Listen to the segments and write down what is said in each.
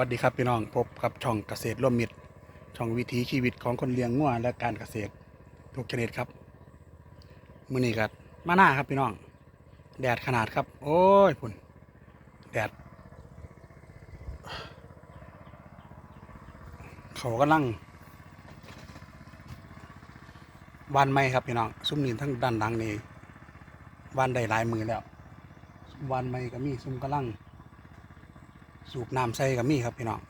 วัสดีครับพี่น้องพบกับช่องเกษตรร่วมมิตร ช่องวิถีชีวิตของคนเลี้ยงงัวและการเกษตรทุกชนิดครับมือนี้ก็มาหน้าครับพี่น้อง แดดขนาดครับ โอ้ยพุ่นแดด เขากำลังวานไม้ครับพี่น้องซุ้มนี่ทั้งด้านหลังนี่วานได้หลายมือแล้ววานไม้ก็มีซุ้มกำลัง สูบน้ำใส่กับมีครับพี่น้อง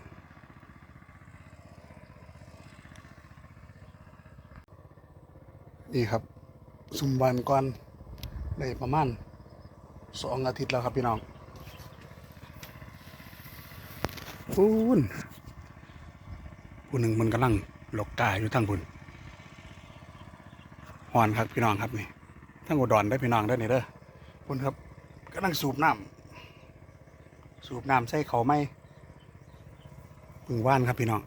นี่ครับสุมวันก่อนได้ประมาณสองอาทิตย์แล้วครับพี่น้องปูนผู้หนึ่งมันกำลังหลกกายอยู่ทั้งบุญหอนครับพี่น้องครับนี่ทั้งอุดรได้พี่น้องได้อนี่เด้อพุ่นครับกำลังสูบน้ำ สูบน้ำใส่เขาไม่พึ่งว่านครับพี่น้อง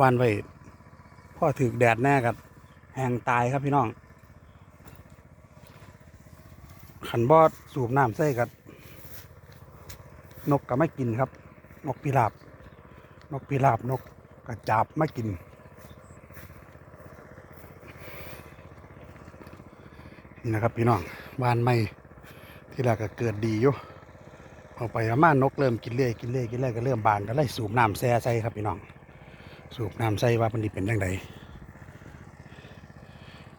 ว่านไว้พ่อถือแดดแน่กับแหงตายครับพี่น้องขันบอดสูบน้ำใส่กับนกก็ไม่กินครับ นกพิราบ นกพิราบนกกระจาบไม่กิน นี่นะครับพี่น้องบ้านไม่ที่แรกก็เกิดดีอยู่ เอาไปประมาณนกเริ่มกินเรื่อยกินเรื่อยกินเรื่อยก็เริ่มบานก็เลยสูบน้ำแซ่ใส่ครับพี่น้อง สูบน้ำใส่ว่ามันดีเป็นยังไง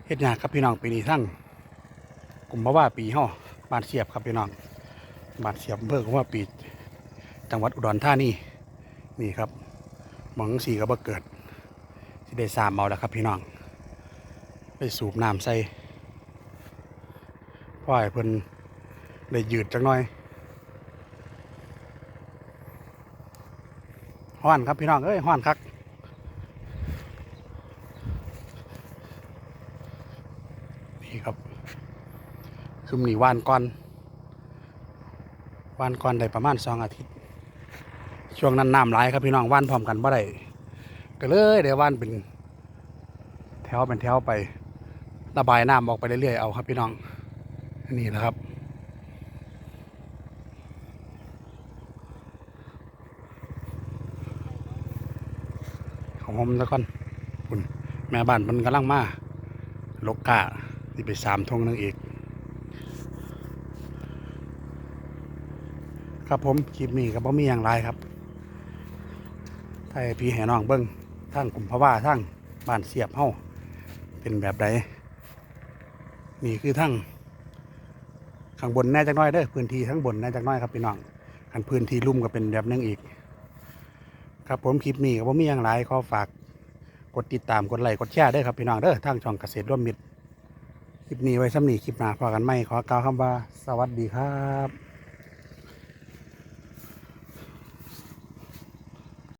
เฮ็ดยากครับพี่น้องปีนี้ทั้งกลุ่มบ่าว่าปีห่อบานเสียบครับพี่น้องบานเสียบอำเภอกุมว่าปีจังหวัดอุดรธานีนี่ครับหมองสีก็บ่เกิดที่ได้สามเมาแล้วครับพี่น้องไปสูบน้ำใส่พ่อให้เพิ่นได้ยืดจักหน่อย ห้อนครับพี่น้องเอ้ยห้อนคักนี่ครับซุมนี่วานก่อนวานก่อนได้ประมาณสองอาทิตย์ ช่วงนั้นน้ำไหลายครับพี่น้องว่านพร้อมกันบ่ได้ก็เลยเดี๋ยวว่านเป็น แถวเป็นแถวไประบายน้ำออกไปเรื่อยๆเอาครับพี่น้องนี่แหละครับ ของผมแล้วก่อนคุณแม่บ้านมันกำลังมาลกกาที่ไปสามทงนึงอีกครับผมคลิปนี้ก็บ่มีอย่างไรครับถ้าให้พี่แห่น้องเบิ้งทั้งกลุ่มพะว่าทั้งบ้านเสียบเฮาเป็นแบบใดนี่คือทั้งข้างบนแน่จักน้อยเด้อพื้นที่ทั้งบนแน่จักน้อยครับพี่น้องคันพื้นที่ลุ่มก็เป็นแบบนึงอีก ครับผมคลิปนี้ก็บ่มีอย่างไรขอฝากกดติดตามกดไลค์กดแชร์ด้วยครับพี่น้องเด้อทางช่องเกษตรร่วมมิตรคลิปนี้ไว้ซ้ำนีคลิปหน้าพอกันไหมขอกล่าวคำว่า สวัสดีครับ